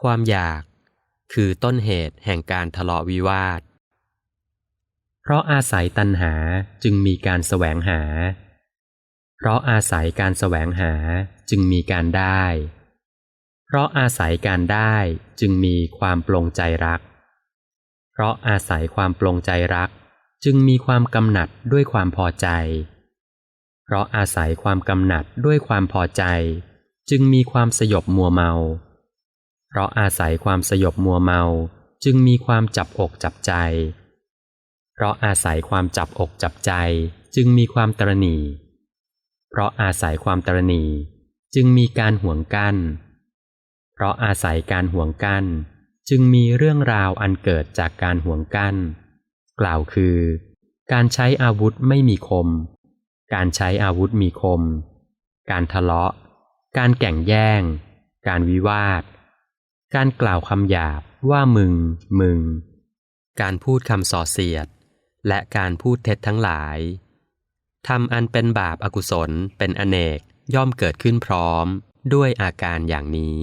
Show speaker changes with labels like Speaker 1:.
Speaker 1: ความอยากคือต้นเหตุแห่งการทะเลาะวิวาท เพราะอาศัยตัณหาจึงมีการแสวงหา เพราะอาศัยการแสวงหาจึงมีการได้ เพราะอาศัยการได้จึงมีความปลงใจรัก เพราะอาศัยความปลงใจรัก จึงมีความกำหนัดด้วยความพอใจ เพราะอาศัยความกำหนัดด้วยความพอใจ จึงมีความสยบมัวเมา ราะอาศัยความสยบมัวเมาจึงมีความจับอกจับใจ เพราะอาศัยความจับอกจับใจจึงมีความตรณีเพราะอาศัยความตรณีจึงมีการห่วงกั้น เพราะอาศัยการห่วงกั้น จึงมีเรื่องราวอันเกิดจากการห่วงกั้น กล่าวคือ การใช้อาวุธไม่มีคม การใช้อาวุธมีคม การทะเลาะ การแก่งแย่ง การวิวาท การกล่าวคำหยาบว่ามึง มึง การพูดคำส่อเสียด และการพูดเท็จทั้งหลายทำอันเป็นบาปอากุศลเป็นอเนกย่อมเกิดขึ้นพร้อมด้วยอาการอย่างนี้